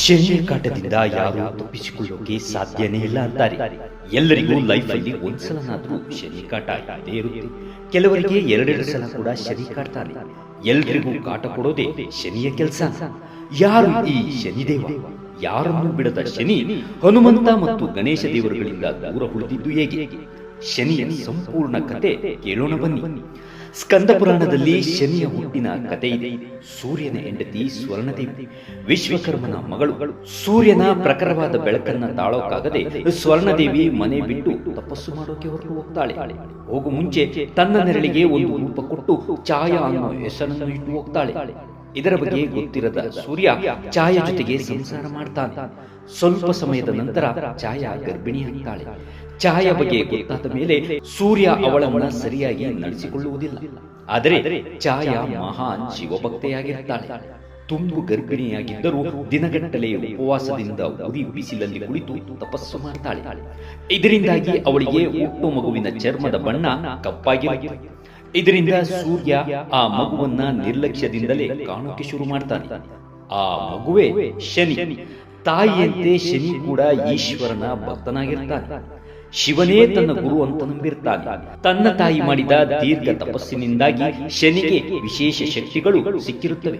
ಶನಿಯ ಕಾಟದಿಂದ ಯಾರು ತಪ್ಪಿಸಿಕೊಳ್ಳೋಕೆ ಸಾಧ್ಯನೇ ಇಲ್ಲ ಅಂತಾರೆ. ಎಲ್ಲರಿಗೂ ಲೈಫ್ ಲೈಫಲ್ಲಿ ಒಂದ್ಸಲನಾದ್ರೂ ಶನಿ ಕಾಟ ಇದ್ದೇ ಇರುತ್ತೆ. ಕೆಲವರಿಗೆ ಎರಡೆರಡು ಸಲ ಕೂಡ ಶನಿ ಕಾಡ್ತಾನೆ ಎಲ್ರಿಗೂ ಕಾಟ ಕೊಡೋದೇ ಶನಿಯ ಕೆಲಸ. ಯಾರು ಈ ಶನಿದೇವ ಯಾರನ್ನು ಬಿಡದ ಶನಿ ಹನುಮಂತ ಮತ್ತು ಗಣೇಶ ದೇವರುಗಳಿಂದ ದೂರ ಉಳಿದಿದ್ದು ಹೇಗೆ? ಶನಿಯ ಸಂಪೂರ್ಣ ಕತೆ ಕೇಳೋಣ ಬನ್ನಿ. ಸ್ಕಂದ ಪುರಾಣದಲ್ಲಿ ಶನಿಯ ಹುಟ್ಟಿನ ಕತೆ ಇದೆ. ಸೂರ್ಯನ ಹೆಂಡತಿ ಸ್ವರ್ಣದೇವಿ. ವಿಶ್ವಕರ್ಮನ ಮಗಳು. ಸೂರ್ಯನ ಪ್ರಖರವಾದ ಬೆಳಕನ್ನ ತಾಳೋಕಾಗದೆ ಸ್ವರ್ಣದೇವಿ ಮನೆ ಬಿಟ್ಟು ತಪಸ್ಸು ಮಾಡೋಕೆ ಹೊರಟು ಹೋಗ್ತಾಳೆ. ಹೋಗು ಮುಂಚೆ ತನ್ನ ನೆರಳಿಗೆ ಒಂದು ರೂಪ ಕೊಟ್ಟು ಛಾಯಾ ಅನ್ನೋ ಹೆಸರನ್ನು ಇಟ್ಟು ಹೋಗ್ತಾಳೆ. ಇದರ ಬಗ್ಗೆ ಗೊತ್ತಿರದ ಸೂರ್ಯ ಛಾಯಾ ಜೊತೆಗೆ ಸಂಸಾರ ಮಾಡ್ತಾನೆ. ಸ್ವಲ್ಪ ಸಮಯದ ನಂತರ ಛಾಯಾ ಗರ್ಭಿಣಿಯಾಗ್ತಾಳೆ. ಛಾಯ ಬಗ್ಗೆ ಗೊತ್ತಾದ ಮೇಲೆ ಸೂರ್ಯ ಅವಳನ್ನ ಸರಿಯಾಗಿ ನಡೆಸಿಕೊಳ್ಳುವುದಿಲ್ಲ ಆದರೆ ಛಾಯಾ ಮಹಾನ್ ಶಿವಭಕ್ತೆಯಾಗಿರ್ತಾಳೆ. ತುಂಬು ಗರ್ಭಿಣಿಯಾಗಿದ್ದರೂ ದಿನಗಟ್ಟಲೆ ಉಪವಾಸದಿಂದ ಉರಿ ಬಿಸಿಲಲ್ಲಿ ಕುಳಿತು ತಪಸ್ಸು ಮಾಡ್ತಾಳೆ. ಇದರಿಂದಾಗಿ ಅವಳಿಗೆ ಹುಟ್ಟು ಮಗುವಿನ ಚರ್ಮದ ಬಣ್ಣ ಕಪ್ಪಾಗಿರುತ್ತೆ. ಇದರಿಂದ ಸೂರ್ಯ ಆ ಮಗುವನ್ನ ನಿರ್ಲಕ್ಷ್ಯದಿಂದಲೇ ಕಾಣೋಕೆ ಶುರು ಮಾಡ್ತಾನೆ. ಆ ಮಗುವೆ ಶನಿ. ತಾಯಿಯಂತೆ ಶನಿ ಕೂಡ ಈಶ್ವರನ ಭಕ್ತನಾಗಿರ್ತಾನೆ. ಶಿವನೇ ತನ್ನ ಗುರು ಅಂತ ನಂಬಿರ್ತಾನೆ. ತನ್ನ ತಾಯಿ ಮಾಡಿದ ದೀರ್ಘ ತಪಸ್ಸಿನಿಂದಾಗಿ ಶನಿಗೆ ವಿಶೇಷ ಶಕ್ತಿಗಳು ಸಿಕ್ಕಿರುತ್ತವೆ.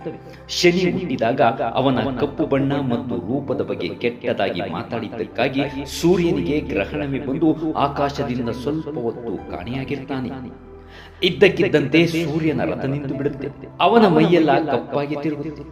ಶನಿ ಹುಟ್ಟಿದಾಗ ಅವನ ಕಪ್ಪು ಬಣ್ಣ ಮತ್ತು ರೂಪದ ಬಗ್ಗೆ ಕೆಟ್ಟದಾಗಿ ಮಾತಾಡಿದ್ದಕ್ಕಾಗಿ ಸೂರ್ಯನಿಗೆ ಗ್ರಹಣವೇ ಬಂದು ಆಕಾಶದಿಂದ ಸ್ವಲ್ಪ ಹೊತ್ತು ಕಾಣೆಯಾಗಿರ್ತಾನೆ. ಇದ್ದಕ್ಕಿದ್ದಂತೆ ಸೂರ್ಯನ ರಥ ನಿಂತು ಬಿಡುತ್ತೆ. ಅವನ ಮೈಯೆಲ್ಲ ಕಪ್ಪಾಗಿ ತಿರುಗುತ್ತೆ.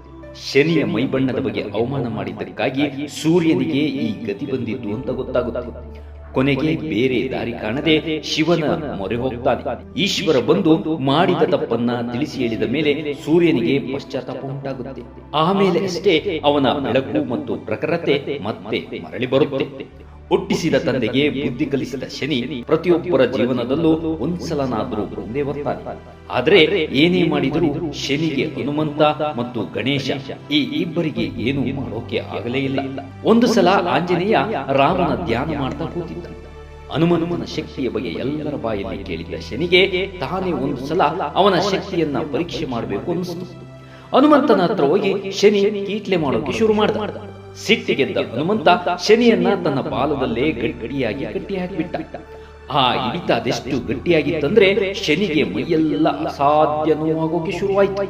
ಶನಿಯ ಮೈಬಣ್ಣದ ಬಗ್ಗೆ ಅವಮಾನ ಮಾಡಿದ್ದಕ್ಕಾಗಿ ಸೂರ್ಯನಿಗೆ ಈ ಗತಿ ಬಂದಿದ್ದು ಅಂತ ಗೊತ್ತಾಗುತ್ತೆ. ಕೊನೆಗೆ ಬೇರೆ ದಾರಿ ಕಾಣದೆ ಶಿವನ ಮೊರೆ ಹೋಗ್ತಾನೆ. ಈಶ್ವರ ಬಂದು ಮಾಡಿದ ತಪ್ಪನ್ನ ತಿಳಿಸಿ ಹೇಳಿದ ಮೇಲೆ ಸೂರ್ಯನಿಗೆ ಪಶ್ಚಾತ್ತಾಪ ಉಂಟಾಗುತ್ತೆ. ಆಮೇಲೆ ಅಷ್ಟೇ ಅವನ ಬೆಳಕು ಮತ್ತು ಪ್ರಖರತೆ ಮತ್ತೆ ಮರಳಿ ಬರುತ್ತೆ. ಹುಟ್ಟಿಸಿದ ತಂದೆಗೆ ಬುದ್ಧಿ ಕಲಿಸಿದ ಶನಿ ಪ್ರತಿಯೊಬ್ಬರ ಜೀವನದಲ್ಲೂ ಒಂದ್ಸಲನಾದರೂ ಮುಂದೆ ಬರ್ತಾನೆ ಆದ್ರೆ ಏನೇ ಮಾಡಿದರೂ ಶನಿಗೆ ಹನುಮಂತ ಮತ್ತು ಗಣೇಶ ಈ ಇಬ್ಬರಿಗೆ ಏನು ಮಾಡೋಕೆ ಆಗಲೇ ಇಲ್ಲ. ಒಂದು ಸಲ ಆಂಜನೇಯ ರಾಮನ ಧ್ಯಾನ ಮಾಡ್ತಾ ಕೂತಿದ್ದ. ಹನುಮನುಮನ ಶಕ್ತಿಯ ಬಗ್ಗೆ ಎಲ್ಲರ ಬಾಯಲ್ಲಿ ಕೇಳಿದ ಶನಿಗೆ ತಾನೇ ಒಂದು ಸಲ ಅವನ ಶಕ್ತಿಯನ್ನ ಪರೀಕ್ಷೆ ಮಾಡಬೇಕು ಅನಿಸ್ತು ಹನುಮಂತನ ಹತ್ರ ಹೋಗಿ ಶನಿ ಕೀಟ್ಲೆ ಮಾಡೋಕೆ ಶುರು ಮಾಡ್ದ. ಸಿಟ್ಟಿಗೆದ್ದ ಹನುಮಂತ ಶನಿಯನ್ನ ತನ್ನ ಬಾಲದಲ್ಲೇ ಗಟ್ಟಿಯಾಗಿ ಕಟ್ಟಿ ಹಾಕಿಬಿಟ್ಟ ಆ ಹಿಡಿತ ಅದೆಷ್ಟು ಗಟ್ಟಿಯಾಗಿತ್ತಂದ್ರೆ ಶನಿಗೆ ಮೈಯೆಲ್ಲ ಅಸಾಧ್ಯ ನೋವಾಗೋಕೆ ಶುರುವಾಯಿತು.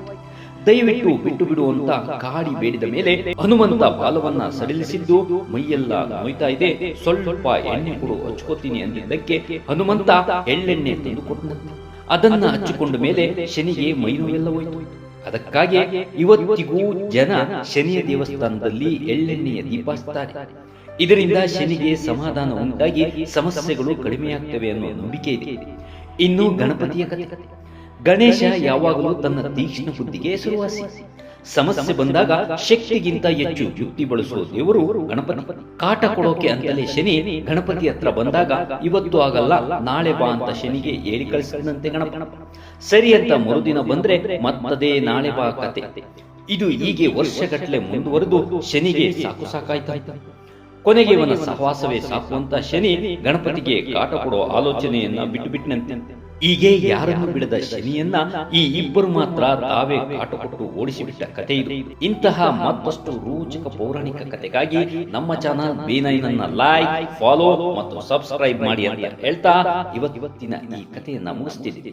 ದಯವಿಟ್ಟು ಬಿಟ್ಟು ಬಿಡುವಂತ ಕಾಡಿ ಬೇಡಿದ ಮೇಲೆ ಹನುಮಂತ ಬಾಲವನ್ನ ಸಡಿಲಿಸಿದ್ದು ಮೈಯೆಲ್ಲ ನೋಯ್ತಾ ಇದೆ. ಸ್ವಲ್ಪ ಎಣ್ಣೆ ಕೊಡು ಹಚ್ಕೋತೀನಿ ಅಂದಿದ್ದಕ್ಕೆ ಹನುಮಂತ ಎಳ್ಳೆಣ್ಣೆ ತಂದು ಕೊಟ್ಟನಂತೆ ಅದನ್ನ ಹಚ್ಚಿಕೊಂಡ ಮೇಲೆ ಶನಿಗೆ ಮೈ ಎಲ್ಲ ಹೋಯ್ತು. ಅದಕ್ಕಾಗಿ ಇವತ್ತಿಗೂ ಜನ ಶನಿಯ ದೇವಸ್ಥಾನದಲ್ಲಿ ಎಳ್ಳೆಣ್ಣೆಯ ದೀಪ ಹಚ್ತಾರೆ. ಇದರಿಂದ ಶನಿಗೆ ಸಮಾಧಾನ ಉಂಟಾಗಿ ಸಮಸ್ಯೆಗಳು ಕಡಿಮೆಯಾಗ್ತವೆ ಅನ್ನೋ ನಂಬಿಕೆ ಇದೆ. ಇನ್ನು ಗಣಪತಿಯ ಕಥೆ. ಗಣೇಶ ಯಾವಾಗಲೂ ತನ್ನ ತೀಕ್ಷ್ಣ ಬುದ್ಧಿಗೆ ಹೆಸರುವಾಸಿ ಸಮಸ್ಯೆ ಬಂದಾಗ ಶಕ್ತಿಗಿಂತ ಹೆಚ್ಚು ಯುಕ್ತಿ ಬಳಸುವ ದೇವರು ಗಣಪತಿ. ಕಾಟ ಕೊಡೋಕೆ ಅಂತಲೇ ಶನಿ ಗಣಪತಿ ಹತ್ರ ಬಂದಾಗ ಇವತ್ತು ಆಗಲ್ಲ ನಾಳೆ ಬಾ ಅಂತ ಶನಿಗೆ ಹೇಳಿ ಕಳಿಸಿದಂತೆ ಗಣಪ ಸರಿ ಅಂತ ಮರುದಿನ ಬಂದ್ರೆ ಮತ್ತದೇ ನಾಳೆ ಬಾ ಕತೆ. ಇದು ಹೀಗೆ ವರ್ಷಗಟ್ಟಲೆ ಮುಂದುವರೆದು ಶನಿಗೆ ಸಾಕು ಸಾಕಾಯ್ತಾಯ್ತು ಕೊನೆಗೆ ಇವನ ಸಹವಾಸವೇ ಸಾಕು ಅಂತ ಶನಿ ಗಣಪತಿಗೆ ಕಾಟ ಕೊಡುವ ಆಲೋಚನೆಯನ್ನ ಬಿಟ್ಟು ಬಿಟ್ಟನಂತೆ ಹೀಗೆ ಯಾರನ್ನು ಬಿಡದ ಶನಿಯನ್ನ ಈ ಇಬ್ಬರು ಮಾತ್ರ ತಾವೇ ಕಾಟು ಕೊಟ್ಟು ಓಡಿಸಿಬಿಟ್ಟ ಕತೆ ಇದು. ಇಂತಹ ಮತ್ತಷ್ಟು ರೋಚಕ ಪೌರಾಣಿಕ ಕತೆಗಾಗಿ ನಮ್ಮ ಚಾನಲ್ ಬಿ ನೈನ್ ಅನ್ನ ಲೈಕ್ ಫಾಲೋ ಮತ್ತು ಸಬ್ಸ್ಕ್ರೈಬ್ ಮಾಡಿ ಅಂತ ಹೇಳ್ತಾ ಇವತ್ತಿನ ಈ ಕಥೆಯನ್ನ ಮುಗಿಸ್ತಿದ್ದೀವಿ.